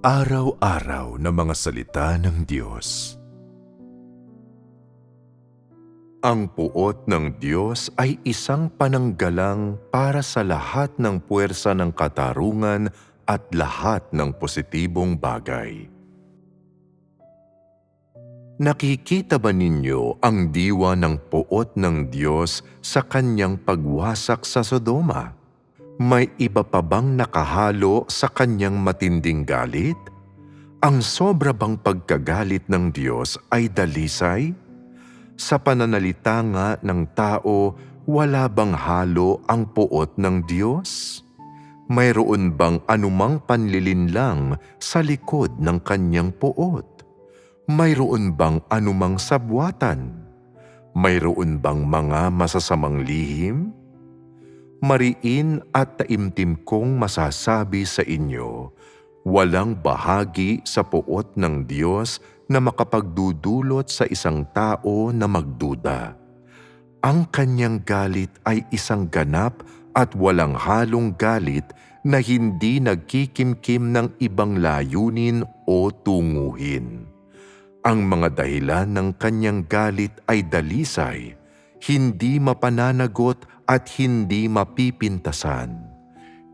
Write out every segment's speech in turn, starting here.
Araw-araw na mga salita ng Diyos. Ang puot ng Diyos ay isang pananggalang para sa lahat ng puwersa ng katarungan at lahat ng positibong bagay. Nakikita ba ninyo ang diwa ng puot ng Diyos sa kanyang pagwasak sa Sodoma? May iba pa bang nakahalo sa kanyang matinding galit? Ang sobra bang pagkagalit ng Diyos ay dalisay? Sa pananalita nga ng tao, wala bang halo ang puot ng Diyos? Mayroon bang anumang panlilinlang sa likod ng kanyang puot? Mayroon bang anumang sabwatan? Mayroon bang mga masasamang lihim? Mariin at taimtim kong masasabi sa inyo, walang bahagi sa puot ng Diyos na makapagdudulot sa isang tao na magduda. Ang kanyang galit ay isang ganap at walang halong galit na hindi nagkikimkim ng ibang layunin o tunguhin. Ang mga dahilan ng kanyang galit ay dalisay, hindi mapananagot at hindi mapipintasan.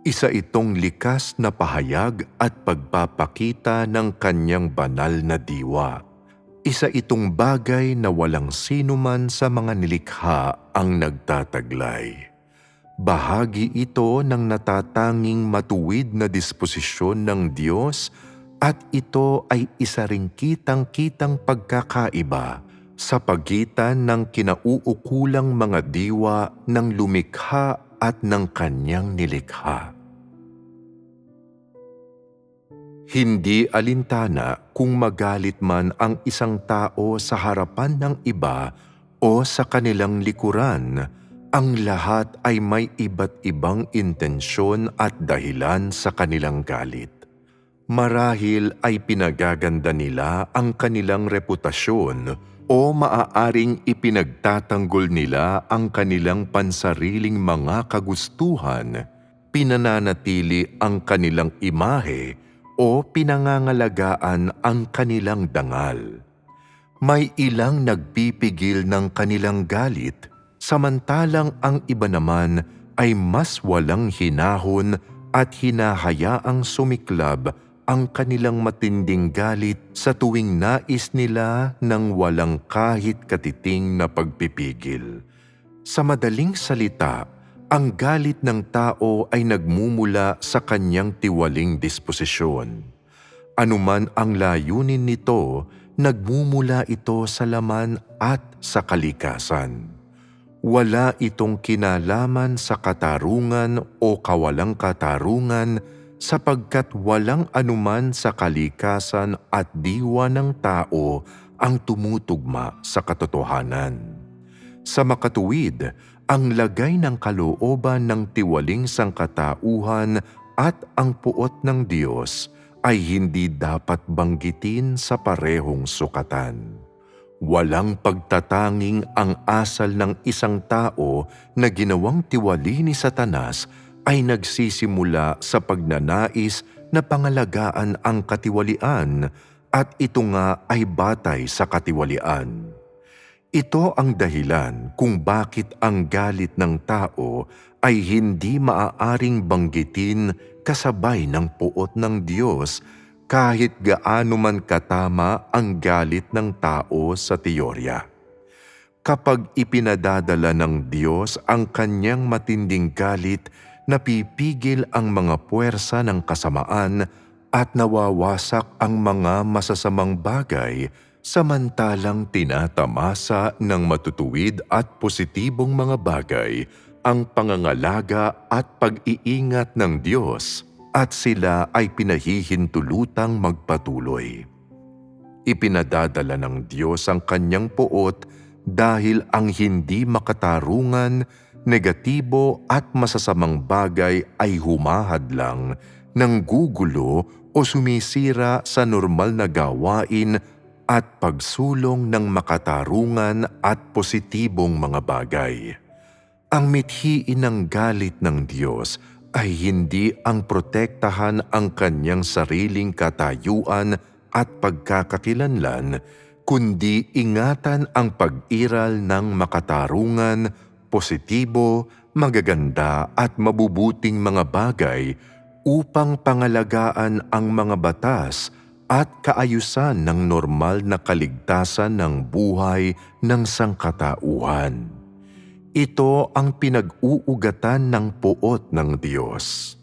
Isa itong likas na pahayag at pagpapakita ng kanyang banal na diwa. Isa itong bagay na walang sinuman sa mga nilikha ang nagtataglay. Bahagi ito ng natatanging matuwid na disposisyon ng Diyos at ito ay isa ring kitang-kitang pagkakaiba sa pagitan ng kinauukulang mga diwa ng lumikha at ng kanyang nilikha. Hindi alintana kung magalit man ang isang tao sa harapan ng iba o sa kanilang likuran, ang lahat ay may iba't ibang intensyon at dahilan sa kanilang galit. Marahil ay pinagaganda nila ang kanilang reputasyon o maaaring ipinagtatanggol nila ang kanilang pansariling mga kagustuhan, pinananatili ang kanilang imahe o pinangangalagaan ang kanilang dangal. May ilang nagpipigil ng kanilang galit, samantalang ang iba naman ay mas walang hinahon at hinahayaang sumiklab ang kanilang matinding galit sa tuwing nais nila ng walang kahit katiting na pagpipigil. Sa madaling salita, ang galit ng tao ay nagmumula sa kanyang tiwaling disposisyon. Anuman ang layunin nito, nagmumula ito sa laman at sa kalikasan. Wala itong kinalaman sa katarungan o kawalang katarungan sapagkat walang anuman sa kalikasan at diwa ng tao ang tumutugma sa katotohanan. Sa makatuwid, ang lagay ng kalooban ng tiwaling sangkatauhan at ang puot ng Diyos ay hindi dapat banggitin sa parehong sukatan. Walang pagtatanging ang asal ng isang tao na ginawang tiwali ni Satanas ay nagsisimula sa pagnanais na pangalagaan ang katiwalian at ito nga ay batay sa katiwalian. Ito ang dahilan kung bakit ang galit ng tao ay hindi maaaring banggitin kasabay ng puot ng Diyos kahit gaano man katama ang galit ng tao sa teorya. Kapag ipinadadala ng Diyos ang kanyang matinding galit napipigil ang mga puwersa ng kasamaan at nawawasak ang mga masasamang bagay samantalang tinatamasa ng matutuwid at positibong mga bagay ang pangangalaga at pag-iingat ng Diyos at sila ay pinahihintulutang magpatuloy. Ipinadadala ng Diyos ang kanyang puot dahil ang hindi makatarungan negatibo at masasamang bagay ay humahadlang, gugulo o sumisira sa normal na gawain at pagsulong ng makatarungan at positibong mga bagay. Ang mithiin ng galit ng Diyos ay hindi ang protektahan ang kanyang sariling katayuan at pagkakakilanlan, kundi ingatan ang pag-iral ng makatarungan, positibo, magaganda at mabubuting mga bagay upang pangalagaan ang mga batas at kaayusan ng normal na kaligtasan ng buhay ng sangkatauhan. Ito ang pinag-uugatan ng puot ng Diyos.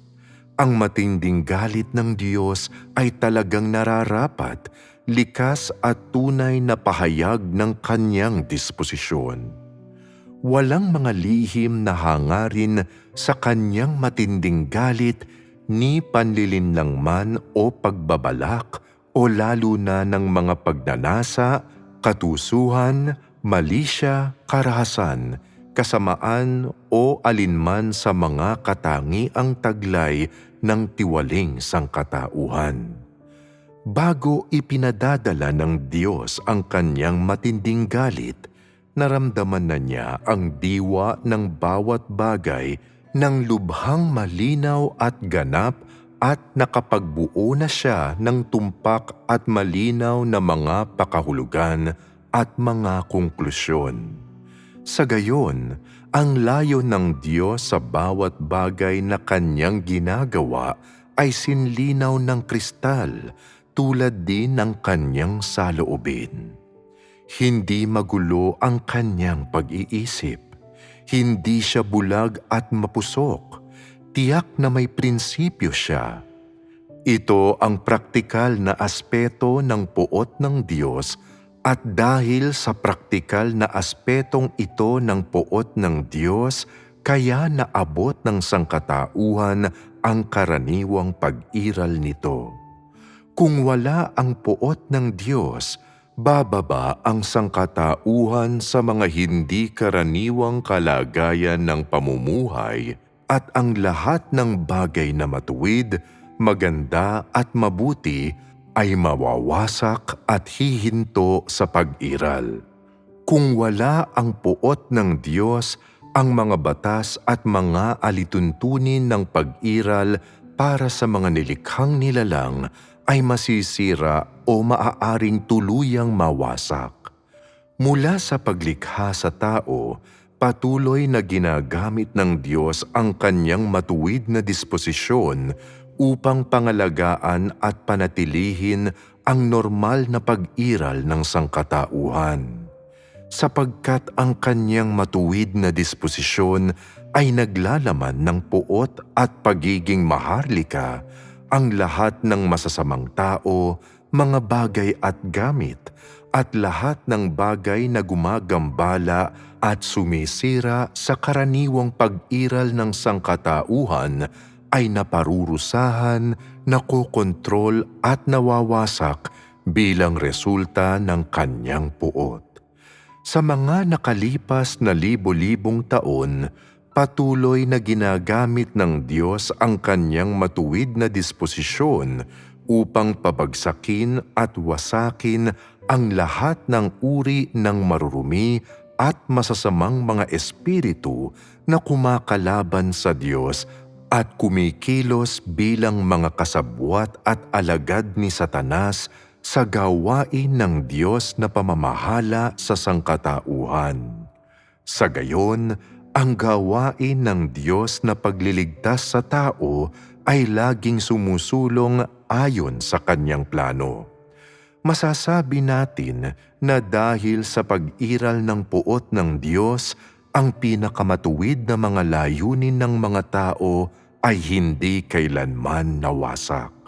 Ang matinding galit ng Diyos ay talagang nararapat, likas at tunay na pahayag ng kanyang disposisyon. Walang mga lihim na hangarin sa kanyang matinding galit ni panlilinlang man o pagbabalak o lalo na ng mga pagnanasa, katusuhan, malisya, karahasan, kasamaan o alinman sa mga katangiang taglay ng tiwaling sangkatauhan. Bago ipinadadala ng Diyos ang kanyang matinding galit, naramdaman na niya ang diwa ng bawat bagay ng lubhang malinaw at ganap at nakapagbuo na siya ng tumpak at malinaw na mga pakahulugan at mga konklusyon. Sa gayon, ang layo ng Diyos sa bawat bagay na kanyang ginagawa ay sinlinaw ng kristal tulad din ng kanyang saloobin. Hindi magulo ang kanyang pag-iisip. Hindi siya bulag at mapusok. Tiyak na may prinsipyo siya. Ito ang praktikal na aspeto ng puot ng Diyos at dahil sa praktikal na aspetong ito ng puot ng Diyos, kaya naabot ng sangkatauhan ang karaniwang pag-iral nito. Kung wala ang puot ng Diyos, bababa ang sangkatauhan sa mga hindi karaniwang kalagayan ng pamumuhay at ang lahat ng bagay na matuwid, maganda at mabuti ay mawawasak at hihinto sa pag-iral. Kung wala ang puot ng Diyos, ang mga batas at mga alituntunin ng pag-iral para sa mga nilikhang nilalang ay masisira o maaaring tuluyang mawasak. Mula sa paglikha sa tao, patuloy na ginagamit ng Diyos ang kanyang matuwid na disposisyon upang pangalagaan at panatilihin ang normal na pag-iral ng sangkatauhan. Sapagkat ang kanyang matuwid na disposisyon ay naglalaman ng puot at pagiging maharlika ang lahat ng masasamang tao, mga bagay at gamit, at lahat ng bagay na gumagambala at sumisira sa karaniwang pag-iral ng sangkatauhan ay naparurusahan, nakokontrol at nawawasak bilang resulta ng kanyang puot. Sa mga nakalipas na libo-libong taon, patuloy na ginagamit ng Diyos ang kanyang matuwid na disposisyon upang pabagsakin at wasakin ang lahat ng uri ng marurumi at masasamang mga espiritu na kumakalaban sa Diyos at kumikilos bilang mga kasabwat at alagad ni Satanas sa gawain ng Diyos na pamamahala sa sangkatauhan. Sa gayon, ang gawain ng Diyos na pagliligtas sa tao ay laging sumusulong ayon sa kanyang plano. Masasabi natin na dahil sa pag-iral ng puot ng Diyos, ang pinakamatuwid na mga layunin ng mga tao ay hindi kailanman nawasak.